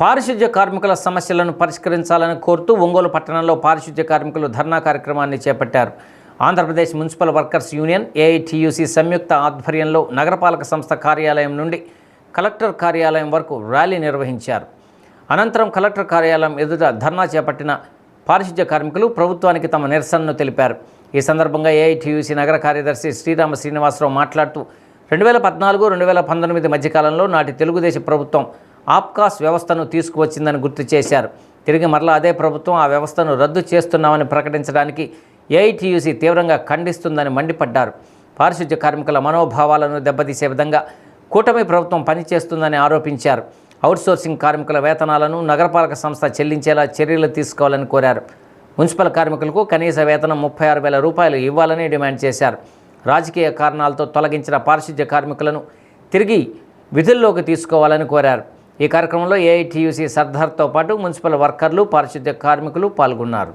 పారిశుధ్య కార్మికుల సమస్యలను పరిష్కరించాలని కోరుతూ ఒంగోలు పట్టణంలో పారిశుధ్య కార్మికులు ధర్నా కార్యక్రమాన్ని చేపట్టారు. Andhra Pradesh municipal workers union AITUC సంయుక్త ఆధ్వర్యంలో నగరపాలక సంస్థ కార్యాలయం నుండి కలెక్టర్ కార్యాలయం వరకు ర్యాలీ నిర్వహించారు. అనంతరం కలెక్టర్ కార్యాలయం ఎదుట ధర్నా చేపట్టిన పారిశుధ్య కార్మికులు ప్రభుత్వానికి తమ నిరసనను తెలిపారు. ఈ సందర్భంగా ఏఐటీయూసీ నగర కార్యదర్శి శ్రీరామ శ్రీనివాసరావు మాట్లాడుతూ రెండు వేల పద్నాలుగు రెండు వేల పంతొమ్మిది మధ్యకాలంలో నాటి తెలుగుదేశం ప్రభుత్వం ఆప్కాస్ వ్యవస్థను తీసుకువచ్చిందని గుర్తు చేశారు. తిరిగి మరలా అదే ప్రభుత్వం ఆ వ్యవస్థను రద్దు చేస్తున్నామని ప్రకటించడానికి ఏఐటీయూసీ తీవ్రంగా ఖండిస్తుందని మండిపడ్డారు. పారిశుధ్య కార్మికుల మనోభావాలను దెబ్బతీసే విధంగా కూటమి ప్రభుత్వం పనిచేస్తుందని ఆరోపించారు. అవుట్సోర్సింగ్ కార్మికుల వేతనాలను నగరపాలక సంస్థ చెల్లించేలా చర్యలు తీసుకోవాలని కోరారు. మున్సిపల్ కార్మికులకు కనీస వేతనం ముప్పై ఆరు వేల రూపాయలు ఇవ్వాలని డిమాండ్ చేశారు. రాజకీయ కారణాలతో తొలగించిన పారిశుధ్య కార్మికులను తిరిగి విధుల్లోకి తీసుకోవాలని కోరారు. ఈ కార్యక్రమంలో ఏఐటీయూసీ సర్దార్తో పాటు మున్సిపల్ వర్కర్లు పారిశుద్ధ్య కార్మికులు పాల్గొన్నారు.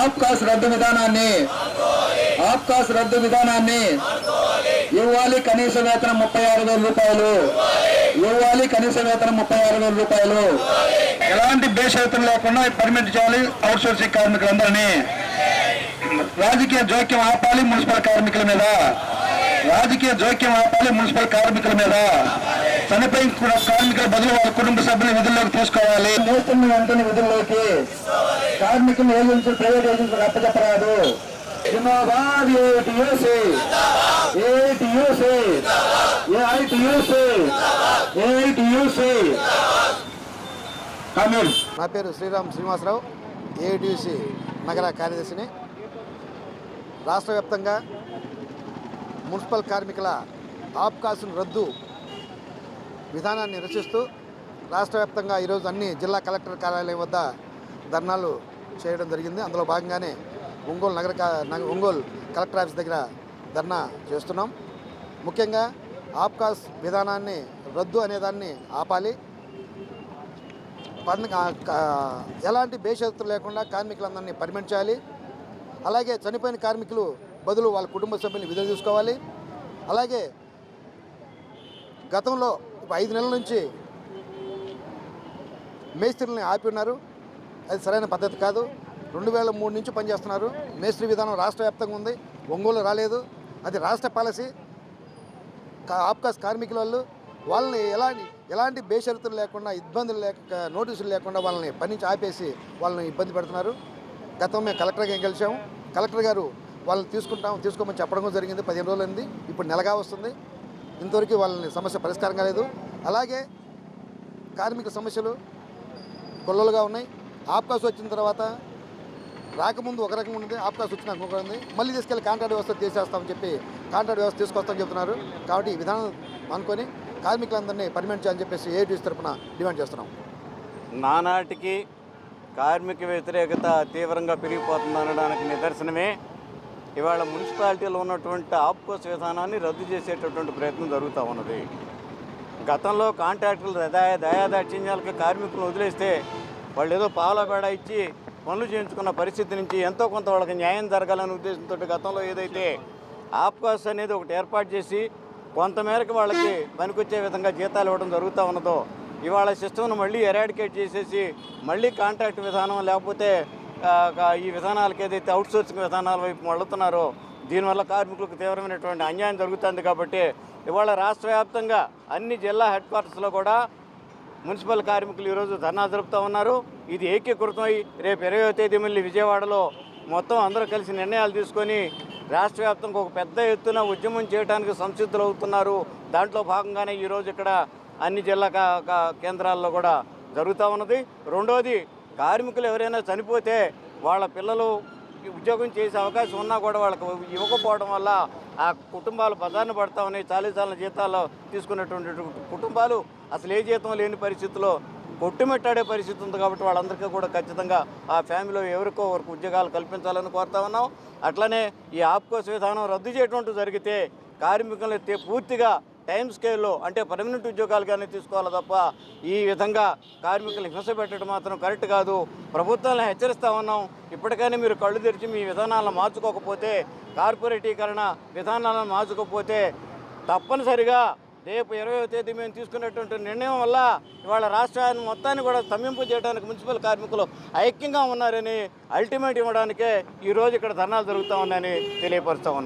ఆప్కాస్ విధానాన్ని మున్సిపల్ రద్దు విధానాన్ని ఆప్కాస్ రద్దు విధానాన్ని ఇవ్వాలి కనీస వేతనం ముప్పై ఆరు వేల రూపాయలు. ఇవ్వాలి కనీస వేతనం ముప్పై ఆరు వేల రూపాయలు. ఎలాంటి బేషరతులు లేకుండా పర్మిట్ చేయాలి అవుట్ సోర్సింగ్ కార్మికులందరినీ రాజకీయ జోక్యం ఆపాలి మున్సిపల్ కార్మికుల మీద. రాజకీయ జోక్యం ఆపాలి మున్సిపల్ కార్మికుల మీద. చనిపోయిన కూడా కార్మికుల బదులు వాళ్ళ కుటుంబ సభ్యులు విధుల్లోకి తీసుకోవాలి. నేస్తున్న వెంటనే విధుల్లోకి. కార్మికులు ఏజెన్సీ ప్రైవేట్ ఏజెన్సీలకు అప్పచెప్పరాదు. జిందాబాద్ ఏటీయూసీ ఏటీయూసీ ఏఐటీయూసీ ఏఐటీయూసీ నా పేరు శ్రీరామ్ శ్రీనివాసరావు ఏఐటిసి నగర కార్యదర్శిని. రాష్ట్ర వ్యాప్తంగా మున్సిపల్ కార్మికుల ఆప్కాసును రద్దు విధానాన్ని రచిస్తూ రాష్ట్ర వ్యాప్తంగా ఈరోజు అన్ని జిల్లా కలెక్టర్ కార్యాలయం వద్ద ధర్నాలు చేయడం జరిగింది. అందులో భాగంగానే ఒంగోలు నగర ఒంగోలు కలెక్టర్ ఆఫీస్ దగ్గర ధర్నా చేస్తున్నాం. ముఖ్యంగా ఆప్కాస్ విధానాన్ని రద్దు అనేదాన్ని ఆపాలి. పన్ను ఎలాంటి బేషరతులు లేకుండా కార్మికులందరినీ పర్మిట్ చేయాలి. అలాగే చనిపోయిన కార్మికులు బదులు వాళ్ళ కుటుంబ సభ్యుల్ని విధులు తీసుకోవాలి అలాగే గతంలో ఐదు నెలల నుంచి మేస్త్రుల్ని ఆపి ఉన్నారు. అది సరైన పద్ధతి కాదు. రెండు వేల మూడు నుంచి పనిచేస్తున్నారు. మేస్త్రి విధానం రాష్ట్ర వ్యాప్తంగా ఉంది. ఒంగోలు రాలేదు. అది రాష్ట్ర పాలసీ. కా- ఆప్కాస్ కార్మికుల వాళ్ళు వాళ్ళని ఎలాంటి ఎలాంటి బేషరతులు లేకుండా ఇబ్బందులు లేక నోటీసులు లేకుండా వాళ్ళని పని నుంచి ఆపేసి వాళ్ళని ఇబ్బంది పెడుతున్నారు. గతం మేము కలెక్టర్ గారు కలిసాము కలెక్టర్ గారు వాళ్ళని తీసుకుంటాం తీసుకోమని చెప్పడం జరిగింది. పదిహేను రోజులు ఇప్పుడు నెలగా వస్తుంది. ఇంతవరకు వాళ్ళని సమస్య పరిష్కారం కాలేదు. అలాగే కార్మిక సమస్యలు గొల్లలుగా ఉన్నాయి. ఆప్కాస్ వచ్చిన తర్వాత రాకముందు ఒక రకం ఉంది ఆప్కాస్ వచ్చినాక ఒక ఉంది. మళ్ళీ తీసుకెళ్ళి కాంట్రాక్ట్ వ్యవస్థ తీసేస్తామని చెప్పి కాంట్రాక్ట్ వ్యవస్థ తీసుకొస్తామని చెప్తున్నారు. కాబట్టి ఈ విధానం అనుకొని కార్మికులందరినీ పర్మిట్ చేయాలని చెప్పేసి ఏఐటీసీ తరఫున డిమాండ్ చేస్తున్నాం. నానాటికి కార్మిక వ్యతిరేకత తీవ్రంగా పెరిగిపోతుందనడానికి నిదర్శనమే. ఇవాళ మున్సిపాలిటీలో ఉన్నటువంటి ఆప్కోస్ విధానాన్ని రద్దు చేసేటటువంటి ప్రయత్నం జరుగుతూ ఉన్నది. గతంలో కాంట్రాక్టులు దయా దయాదాక్షిణ్యాలకు కార్మికులను వదిలేస్తే వాళ్ళు ఏదో పావుల బేడ ఇచ్చి పనులు చేయించుకున్న పరిస్థితి నుంచి ఎంతో కొంత వాళ్ళకి న్యాయం జరగాలనే ఉద్దేశంతో గతంలో ఏదైతే ఆప్కాస్ అనేది ఒకటి ఏర్పాటు చేసి కొంతమేరకు వాళ్ళకి పనికొచ్చే విధంగా జీతాలు ఇవ్వడం జరుగుతూ ఉన్నదో ఇవాళ సిస్టమ్ను మళ్ళీ ఎరాడికేట్ చేసేసి మళ్ళీ కాంట్రాక్ట్ విధానం లేకపోతే ఈ విధానాలకు ఏదైతే అవుట్సోర్సింగ్ విధానాల వైపు మళ్ళుతున్నారో దీనివల్ల కార్మికులకు తీవ్రమైనటువంటి అన్యాయం జరుగుతుంది కాబట్టి ఇవాళ రాష్ట్ర వ్యాప్తంగా అన్ని జిల్లా హెడ్ క్వార్టర్స్లో కూడా మున్సిపల్ కార్మికులు ఈరోజు ధర్నా జరుపుతూ ఉన్నారు. ఇది ఏకీకృతమై రేపు ఇరవై తేదీ మళ్ళీ విజయవాడలో మొత్తం అందరూ కలిసి నిర్ణయాలు తీసుకొని రాష్ట్ర వ్యాప్తంగా ఒక పెద్ద ఎత్తున ఉద్యమం చేయడానికి సంసిద్ధులు అవుతున్నారు. దాంట్లో భాగంగానే ఈరోజు ఇక్కడ అన్ని జిల్లా కా- కేంద్రాల్లో కూడా జరుగుతూ ఉన్నది. రెండోది కార్మికులు ఎవరైనా చనిపోతే వాళ్ళ పిల్లలు ఉద్యోగం చేసే అవకాశం ఉన్నా కూడా వాళ్ళకి ఇవ్వకపోవడం వల్ల ఆ కుటుంబాలు బదాన్ని పడతా ఉన్నాయి చాలీ చాలిన జీతాలు తీసుకున్నటువంటి కుటుంబాలు అసలు ఏ జీతం లేని పరిస్థితిలో కొట్టుమెట్టాడే పరిస్థితి ఉంది కాబట్టి వాళ్ళందరికీ కూడా ఖచ్చితంగా ఆ ఫ్యామిలీలో ఎవరికో వరకు ఉద్యోగాలు కల్పించాలని కోరుతా ఉన్నాం. అట్లనే ఈ ఆప్కోస్ విధానం రద్దు చేయటువంటి జరిగితే కార్మికులు పూర్తిగా టైం స్కేల్లో అంటే పర్మనెంట్ ఉద్యోగాలుగానే తీసుకోవాలి తప్ప ఈ విధంగా కార్మికులు హింస పెట్టడం మాత్రం కరెక్ట్ కాదు. ప్రభుత్వాలను హెచ్చరిస్తా ఉన్నాం. ఇప్పటికైనా మీరు కళ్ళు తెరిచి మీ విధానాలను మార్చుకోకపోతే కార్పొరేటీకరణ విధానాలను మార్చుకోకపోతే తప్పనిసరిగా రేపు ఇరవై తేదీ మేము తీసుకున్నటువంటి నిర్ణయం వల్ల ఇవాళ రాష్ట్రాన్ని మొత్తాన్ని కూడా స్తంభింపు చేయడానికి మున్సిపల్ కార్మికులు ఐక్యంగా ఉన్నారని అల్టిమేట్ ఇవ్వడానికే ఈరోజు ఇక్కడ ధర్నాలు జరుగుతూ ఉన్నాయని తెలియపరుస్తూ ఉన్నాం.